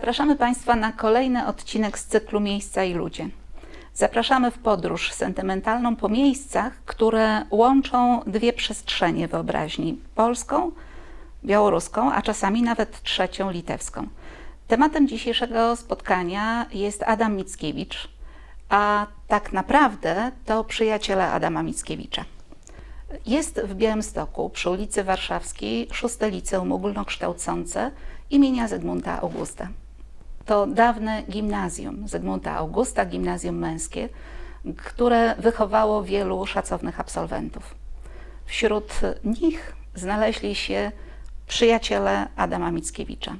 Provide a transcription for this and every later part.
Zapraszamy Państwa na kolejny odcinek z cyklu Miejsca i Ludzie. Zapraszamy w podróż sentymentalną po miejscach, które łączą dwie przestrzenie wyobraźni polską, białoruską, a czasami nawet trzecią litewską. Tematem dzisiejszego spotkania jest Adam Mickiewicz, a tak naprawdę to przyjaciele Adama Mickiewicza. Jest w Białymstoku przy ulicy Warszawskiej szóste liceum ogólnokształcące imienia Zygmunta Augusta. To dawne gimnazjum Zygmunta Augusta, gimnazjum męskie, które wychowało wielu szacownych absolwentów. Wśród nich znaleźli się przyjaciele Adama Mickiewicza.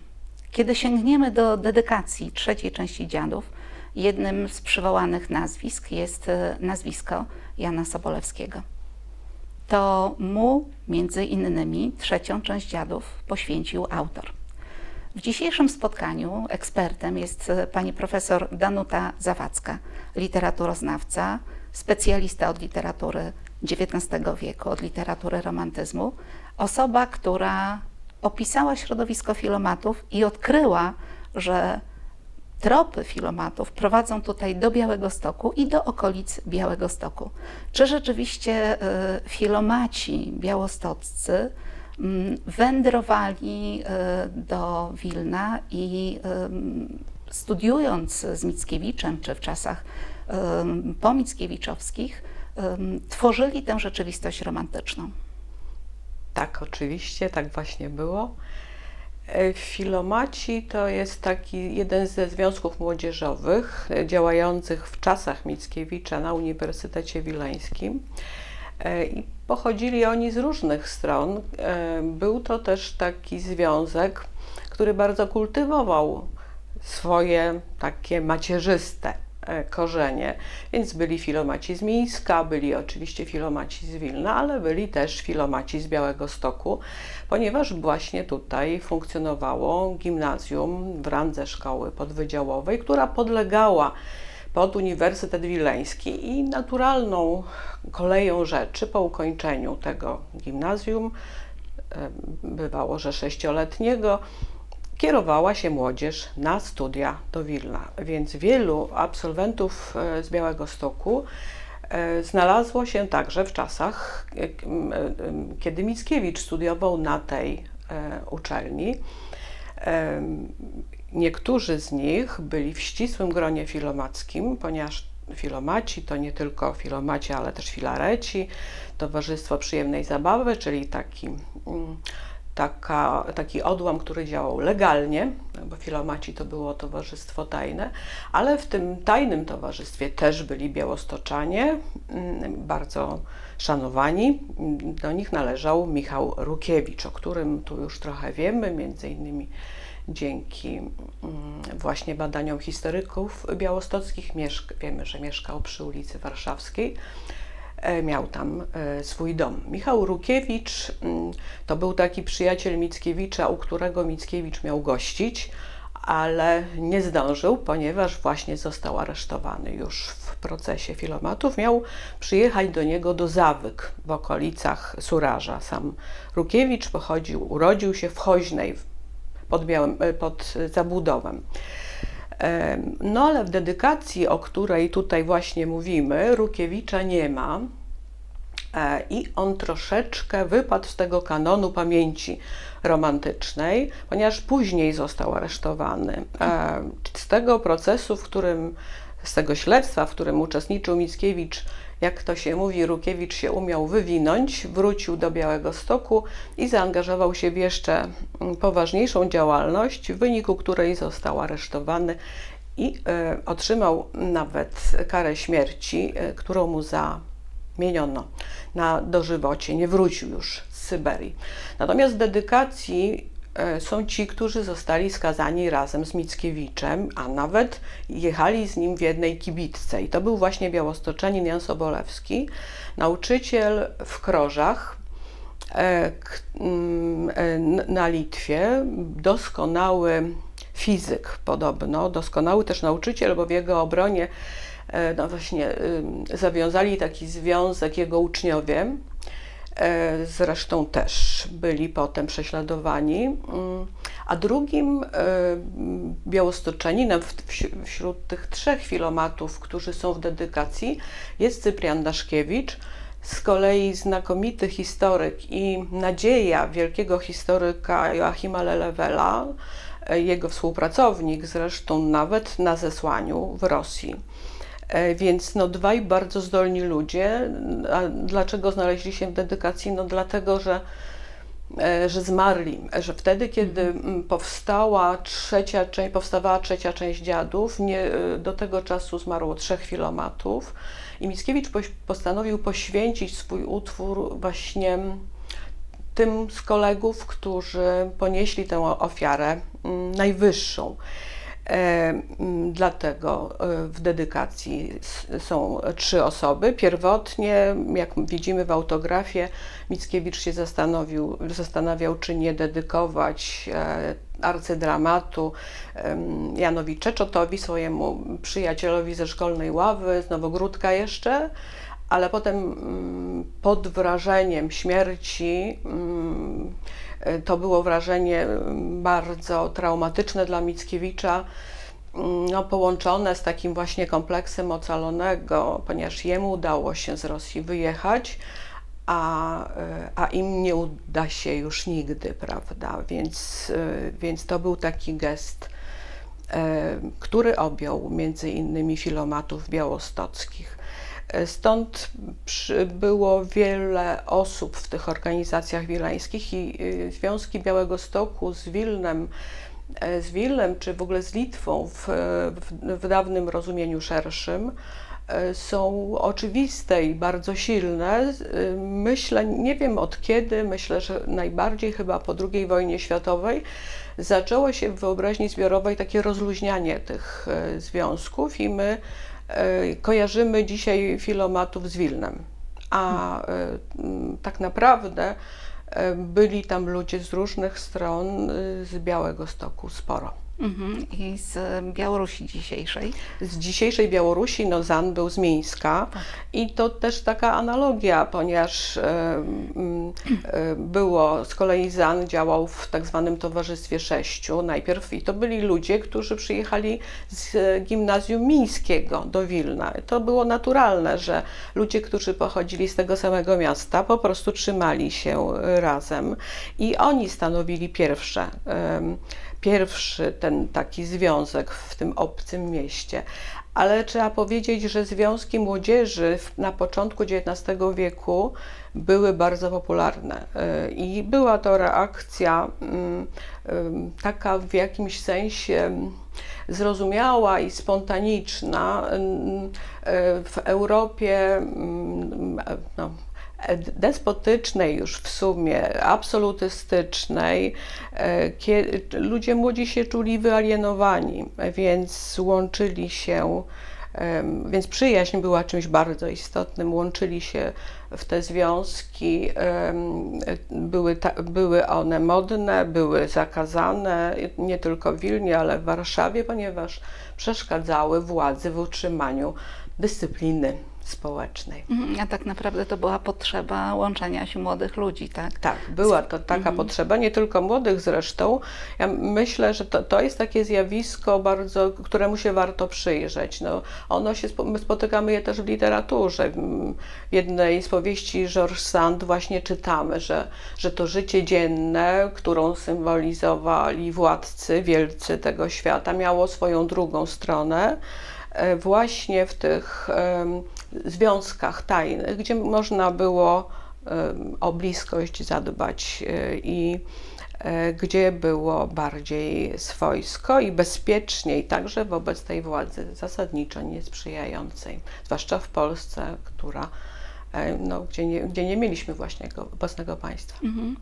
Kiedy sięgniemy do dedykacji trzeciej części dziadów, jednym z przywołanych nazwisk jest e, nazwisko Jana Sobolewskiego. To mu między innymi trzecią część dziadów poświęcił autor. W dzisiejszym spotkaniu ekspertem jest e, pani profesor Danuta Zawadzka, literaturoznawca, specjalista od literatury XIX wieku, od literatury romantyzmu, osoba, która opisała środowisko filomatów i odkryła, że tropy filomatów prowadzą tutaj do Białego Stoku i do okolic Białego Stoku. Czy rzeczywiście y, filomaci białostoccy wędrowali y, do Wilna i studiując z Mickiewiczem, czy w czasach pomieckiewiczowskich, tworzyli tę rzeczywistość romantyczną? Tak, oczywiście, tak właśnie było. E, Filomaci to jest taki jeden ze związków młodzieżowych e, działających w czasach Mickiewicza na Uniwersytecie Wileńskim. E, I pochodzili oni z różnych stron. Był to też taki związek, który bardzo kultywował swoje takie macierzyste E, korzenie. Więc byli filomaci z Mińska, byli oczywiście filomaci z Wilna, ale byli też filomaci z Białego Stoku, ponieważ właśnie tutaj funkcjonowało gimnazjum w randze szkoły podwydziałowej, która podlegała pod Uniwersytet Wileński i naturalną koleją rzeczy po ukończeniu tego gimnazjum, bywało, że sześcioletniego, kierowała się młodzież na studia do Wilna, więc wielu absolwentów e, z Białego Stoku e, znalazło się także w czasach, e, kiedy Mickiewicz studiował na tej uczelni. Niektórzy z nich byli w ścisłym gronie filomackim, ponieważ filomaci to nie tylko filomaci, ale też filareci, Towarzystwo Przyjemnej Zabawy, czyli taki mm, taka, taki odłam, który działał legalnie, bo filomaci to było towarzystwo tajne, ale w tym tajnym towarzystwie też byli białostoczanie, mm, bardzo szanowani. Do nich należał Michał Rukiewicz, o którym tu już trochę wiemy, między innymi dzięki mm, właśnie badaniom historyków białostockich. Wiemy, że mieszkał przy ulicy Warszawskiej. E, miał tam e, swój dom. Michał Rukiewicz mm, to był taki przyjaciel Mickiewicza, u którego Mickiewicz miał gościć, ale nie zdążył, ponieważ właśnie został aresztowany już w procesie filomatów. Miał przyjechać do niego do Zawyk w okolicach Suraża. Sam Rukiewicz pochodził, urodził się w Choźnej pod, Białym, e, pod Zabudowem. No ale w dedykacji, o której tutaj właśnie mówimy, Rukiewicza nie ma e, i on troszeczkę wypadł z tego kanonu pamięci romantycznej, ponieważ później został aresztowany. E, z tego procesu, w którym, z tego śledztwa, w którym uczestniczył Mickiewicz, jak to się mówi, Rukiewicz się umiał wywinąć, wrócił do Białego Stoku i zaangażował się w jeszcze mm, poważniejszą działalność, w wyniku której został aresztowany i e, otrzymał nawet karę śmierci, e, którą mu zamieniono na dożywocie. Nie wrócił już z Syberii. Natomiast dedykacji są ci, którzy zostali skazani razem z Mickiewiczem, a nawet jechali z nim w jednej kibitce. I to był właśnie białostoczanin Jan Sobolewski, nauczyciel w Krożach e, mm, e, na Litwie, doskonały fizyk podobno, doskonały też nauczyciel, bo w jego obronie no właśnie zawiązali taki związek jego uczniowie, E, zresztą też byli potem prześladowani, mm, A drugim e, m, białostoczeninem w- wś- wśród tych trzech filomatów, którzy są w dedykacji, jest Cyprian Daszkiewicz, z kolei znakomity historyk i nadzieja wielkiego historyka Joachima Lelewela, e, jego współpracownik zresztą nawet na zesłaniu w Rosji. E, Więc no, dwaj bardzo zdolni ludzie. A dlaczego znaleźli się w dedykacji? No dlatego, że, e, że zmarli. Że wtedy, kiedy mm, powstała trzecia część, powstawała trzecia część dziadów, nie, e, do tego czasu zmarło trzech filomatów i Mickiewicz postanowił poświęcić swój utwór właśnie tym z kolegów, którzy ponieśli tę ofiarę najwyższą. E, mm, Dlatego e, w dedykacji są trzy osoby. Pierwotnie, jak widzimy w autografie, Mickiewicz się zastanowił, zastanawiał, czy nie dedykować e, arcydramatu Janowi Czeczotowi, swojemu przyjacielowi ze szkolnej ławy, z Nowogródka jeszcze, ale potem mm, pod wrażeniem śmierci mm, to było wrażenie bardzo traumatyczne dla Mickiewicza, mm, no, połączone z takim właśnie kompleksem ocalonego, ponieważ jemu udało się z Rosji wyjechać, a, e, a im nie uda się już nigdy, prawda? Więc, e, więc to był taki gest, e, który objął między innymi filomatów białostockich. Stąd było wiele osób w tych organizacjach wileńskich i y, związki Białego Stoku z Wilnem, e, z Wilnem czy w ogóle z Litwą w, w, w dawnym rozumieniu szerszym e, są oczywiste i bardzo silne. Y, Myślę, nie wiem od kiedy, myślę, że najbardziej chyba po II wojnie światowej zaczęło się w wyobraźni zbiorowej takie rozluźnianie tych e, związków i my kojarzymy dzisiaj filomatów z Wilnem. A e, tak naprawdę e, byli tam ludzie z różnych stron z Białego Stoku sporo. Mhm. I z Białorusi dzisiejszej. Z dzisiejszej Białorusi, no Zan był z Mińska i to też taka analogia, ponieważ e, było, z kolei Zan działał w tak zwanym Towarzystwie Sześciu najpierw i to byli ludzie, którzy przyjechali z gimnazjum mińskiego do Wilna. To było naturalne, że ludzie, którzy pochodzili z tego samego miasta, po prostu trzymali się razem i oni stanowili pierwsze pierwszy ten taki związek w tym obcym mieście. Ale trzeba powiedzieć, że związki młodzieży na początku XIX wieku były bardzo popularne Y, i była to reakcja mm, ym, taka w jakimś sensie mm, zrozumiała i spontaniczna ym, y, w Europie mm, e, no, e, despotycznej już w sumie, absolutystycznej, e, ludzie młodzi się czuli wyalienowani, więc łączyli się, więc przyjaźń była czymś bardzo istotnym, łączyli się w te związki, były, były one modne, były zakazane, nie tylko w Wilnie, ale w Warszawie, ponieważ przeszkadzały władzy w utrzymaniu dyscypliny społecznej. Mhm. A tak naprawdę to była potrzeba łączenia się młodych ludzi, tak? Tak, była to taka potrzeba, nie tylko młodych zresztą. Ja myślę, że to, to jest takie zjawisko bardzo, któremu się warto przyjrzeć. No, ono się, my spotykamy je też w literaturze. W jednej z powieści Georges Sand właśnie czytamy, że, że to życie dzienne, którą symbolizowali władcy, wielcy tego świata, miało swoją drugą stronę e, właśnie w tych związkach tajnych, gdzie można było o bliskość zadbać e, i e, gdzie było bardziej swojsko i bezpieczniej także wobec tej władzy zasadniczo niesprzyjającej, zwłaszcza w Polsce, która e, no, gdzie, nie, gdzie nie mieliśmy właśnie go- własnego państwa. Mhm.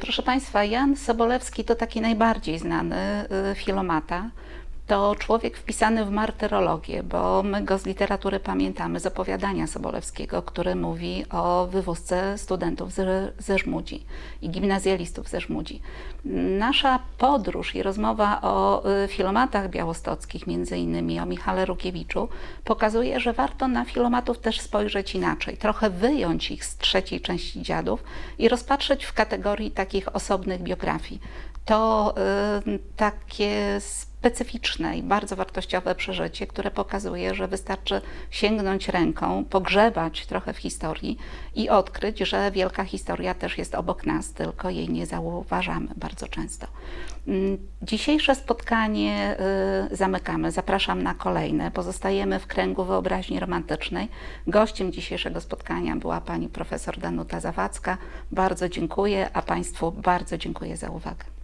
Proszę Państwa, Jan Sobolewski to taki najbardziej znany filomata. To człowiek wpisany w martyrologię, bo my go z literatury pamiętamy, z opowiadania Sobolewskiego, który mówi o wywózce studentów ze, ze Żmudzi i gimnazjalistów ze Żmudzi. Nasza podróż i rozmowa o y, filomatach białostockich, między innymi o Michale Rukiewiczu, pokazuje, że warto na filomatów też spojrzeć inaczej, trochę wyjąć ich z trzeciej części dziadów i rozpatrzeć w kategorii takich osobnych biografii. To y, takie specyficzne i bardzo wartościowe przeżycie, które pokazuje, że wystarczy sięgnąć ręką, pogrzebać trochę w historii i odkryć, że wielka historia też jest obok nas, tylko jej nie zauważamy bardzo często. Mm, Dzisiejsze spotkanie y, zamykamy. Zapraszam na kolejne. Pozostajemy w kręgu wyobraźni romantycznej. Gościem dzisiejszego spotkania była pani profesor Danuta Zawadzka. Bardzo dziękuję, a Państwu bardzo dziękuję za uwagę.